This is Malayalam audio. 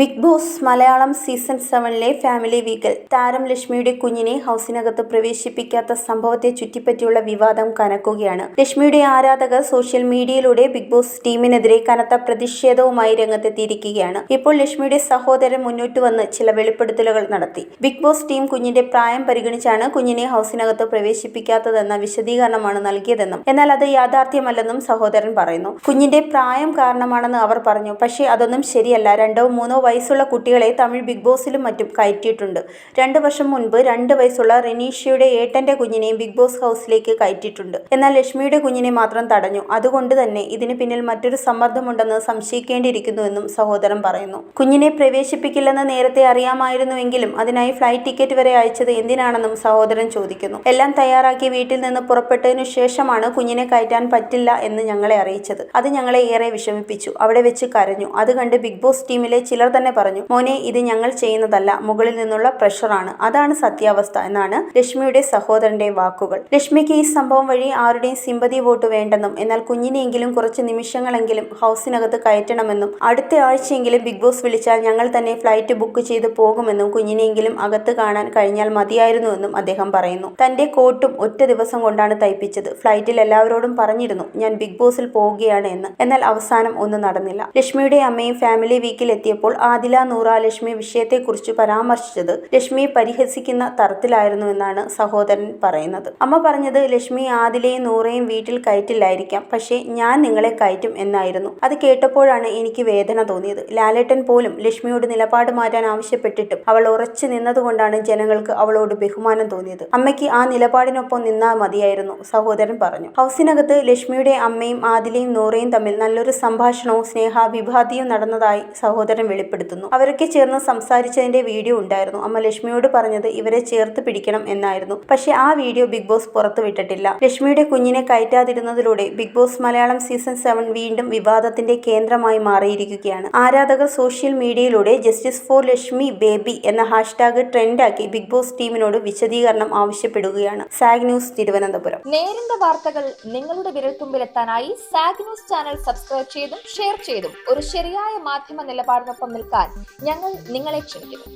ബിഗ് ബോസ് മലയാളം സീസൺ സെവനിലെ ഫാമിലി വീക്കിൽ താരം ലക്ഷ്മിയുടെ കുഞ്ഞിനെ ഹൗസിനകത്ത് പ്രവേശിപ്പിക്കാത്ത സംഭവത്തെ ചുറ്റിപ്പറ്റിയുള്ള വിവാദം കനക്കുകയാണ്. ലക്ഷ്മിയുടെ ആരാധകർ സോഷ്യൽ മീഡിയയിലൂടെ ബിഗ് ബോസ് ടീമിനെതിരെ കനത്ത പ്രതിഷേധവുമായി രംഗത്തെത്തിയിരിക്കുകയാണ്. ഇപ്പോൾ ലക്ഷ്മിയുടെ സഹോദരൻ മുന്നോട്ട് വന്ന് ചില വെളിപ്പെടുത്തലുകൾ നടത്തി. ബിഗ് ബോസ് ടീം കുഞ്ഞിന്റെ പ്രായം പരിഗണിച്ചാണ് കുഞ്ഞിനെ ഹൗസിനകത്ത് പ്രവേശിപ്പിക്കാത്തതെന്ന വിശദീകരണമാണ് നൽകിയതെന്നും എന്നാൽ അത് യാഥാർത്ഥ്യമല്ലെന്നും സഹോദരൻ പറയുന്നു. കുഞ്ഞിന്റെ പ്രായം കാരണമാണെന്ന് അവർ പറഞ്ഞു. പക്ഷേ അതൊന്നും ശരിയല്ല. രണ്ടോ മൂന്നോ വയസ്സുള്ള കുട്ടികളെ തമിഴ് ബിഗ് ബോസിലും മറ്റും കയറ്റിയിട്ടുണ്ട്. രണ്ട് വർഷം മുൻപ് രണ്ട് വയസ്സുള്ള റെനീഷയുടെ ഏട്ടന്റെ കുഞ്ഞിനെയും ബിഗ് ബോസ് ഹൗസിലേക്ക് കയറ്റിയിട്ടുണ്ട്. എന്നാൽ ലക്ഷ്മിയുടെ കുഞ്ഞിനെ മാത്രം തടഞ്ഞു. അതുകൊണ്ട് തന്നെ ഇതിന് പിന്നിൽ മറ്റൊരു സമ്മർദ്ദമുണ്ടെന്ന് സംശയിക്കേണ്ടിയിരിക്കുന്നുവെന്നും സഹോദരൻ പറയുന്നു. കുഞ്ഞിനെ പ്രവേശിപ്പിക്കില്ലെന്ന് നേരത്തെ അറിയാമായിരുന്നുവെങ്കിലും അതിനായി ഫ്ലൈറ്റ് ടിക്കറ്റ് വരെ അയച്ചത് എന്തിനാണെന്നും സഹോദരൻ ചോദിക്കുന്നു. എല്ലാം തയ്യാറാക്കി വീട്ടിൽ നിന്ന് പുറപ്പെട്ടതിനു ശേഷമാണ് കുഞ്ഞിനെ കയറ്റാൻ പറ്റില്ല എന്ന് ഞങ്ങളെ അറിയിച്ചത്. അത് ഞങ്ങളെ ഏറെ വിഷമിപ്പിച്ചു. അവിടെ വെച്ച് കരഞ്ഞു. അത് കണ്ട് ബിഗ് ബോസ് ടീമിലെ ചിലർ തന്നെ പറഞ്ഞു മോനെ ഇത് ഞങ്ങൾ ചെയ്യുന്നതല്ല മുകളിൽ നിന്നുള്ള പ്രഷറാണ് അതാണ് സത്യാവസ്ഥ എന്നാണ് ലക്ഷ്മിയുടെ സഹോദരന്റെ വാക്കുകൾ. ലക്ഷ്മിക്ക് ഈ സംഭവം വഴി ആരുടെയും സിമ്പതി വോട്ട് വേണ്ടെന്നും എന്നാൽ കുഞ്ഞിനെങ്കിലും കുറച്ച് നിമിഷങ്ങളെങ്കിലും ഹൗസിനകത്ത് കയറ്റണമെന്നും അടുത്ത ആഴ്ചയെങ്കിലും ബിഗ് ബോസ് വിളിച്ചാൽ ഞങ്ങൾ തന്നെ ഫ്ലൈറ്റ് ബുക്ക് ചെയ്ത് പോകുമെന്നും കുഞ്ഞിനെങ്കിലും അകത്ത് കാണാൻ കഴിഞ്ഞാൽ മതിയായിരുന്നുവെന്നും അദ്ദേഹം പറയുന്നു. തന്റെ കോട്ടും ഒറ്റ ദിവസം കൊണ്ടാണ് തയ്പ്പിച്ചത്. ഫ്ലൈറ്റിൽ എല്ലാവരോടും പറഞ്ഞിരുന്നു ഞാൻ ബിഗ് ബോസിൽ പോവുകയാണ് എന്ന്. എന്നാൽ അവസാനം ഒന്നും നടന്നില്ല. ലക്ഷ്മിയുടെ അമ്മയും ഫാമിലി വീക്കിൽ എത്തിയപ്പോൾ ആദില നൂറ ലക്ഷ്മി വിഷയത്തെക്കുറിച്ച് പരാമർശിച്ചത് ലക്ഷ്മിയെ പരിഹസിക്കുന്ന തരത്തിലായിരുന്നുവെന്നാണ് സഹോദരൻ പറയുന്നത്. അമ്മ പറഞ്ഞത് ലക്ഷ്മി ആദിലയും നൂറയും വീട്ടിൽ കയറ്റില്ലായിരിക്കാം പക്ഷേ ഞാൻ നിങ്ങളെ കയറ്റും എന്നായിരുന്നു. അത് കേട്ടപ്പോഴാണ് എനിക്ക് വേദന തോന്നിയത്. ലാലേട്ടൻ പോലും ലക്ഷ്മിയോട് നിലപാട് മാറ്റാൻ ആവശ്യപ്പെട്ടിട്ടും അവൾ ഉറച്ചു നിന്നതുകൊണ്ടാണ് ജനങ്ങൾക്ക് അവളോട് ബഹുമാനം തോന്നിയത്. അമ്മയ്ക്ക് ആ നിലപാടിനൊപ്പം നിന്നാൽ മതിയായിരുന്നു സഹോദരൻ പറഞ്ഞു. ഹൗസിനകത്ത് ലക്ഷ്മിയുടെ അമ്മയും ആദിലയും നൂറയും തമ്മിൽ നല്ലൊരു സംഭാഷണവും സ്നേഹാഭിവാദിയും നടന്നതായി സഹോദരൻ വെളിപ്പെടുത്തുന്നു അവരൊക്കെ ചേർന്ന് സംസാരിച്ചതിന്റെ വീഡിയോ ഉണ്ടായിരുന്നു. അമ്മ ലക്ഷ്മിയോട് പറഞ്ഞത് ഇവരെ ചേർത്ത് പിടിക്കണം എന്നായിരുന്നു. പക്ഷേ ആ വീഡിയോ ബിഗ് ബോസ് പുറത്തുവിട്ടിട്ടില്ല ലക്ഷ്മിയുടെ കുഞ്ഞിനെ കയറ്റാതിരുന്നതിലൂടെ Bigg Boss Malayalam season seven വീണ്ടും വിവാദത്തിന്റെ കേന്ദ്രമായി മാറിയിരിക്കുകയാണ്. ആരാധകർ സോഷ്യൽ മീഡിയയിലൂടെ ജസ്റ്റിസ് ഫോർ ലക്ഷ്മി ബേബി എന്ന ഹാഷ്ടാഗ് ട്രെൻഡാക്കി ബിഗ് ബോസ് ടീമിനോട് വിശദീകരണം ആവശ്യപ്പെടുകയാണ്. സാഗ് ന്യൂസ് തിരുവനന്തപുരം. നേരിന്റെ വാർത്തകൾ നിങ്ങളുടെ വിരൽത്തുമ്പിലെത്താനായി സാഗ് ന്യൂസ് ചാനൽ സബ്സ്ക്രൈബ് ചെയ്തും ഷെയർ ചെയ്തും ഒരു ശരിയായ മാധ്യമ നിലപാടിനൊപ്പം നിൽക്കാൻ ഞങ്ങൾ നിങ്ങളെ ക്ഷണിക്കുന്നു.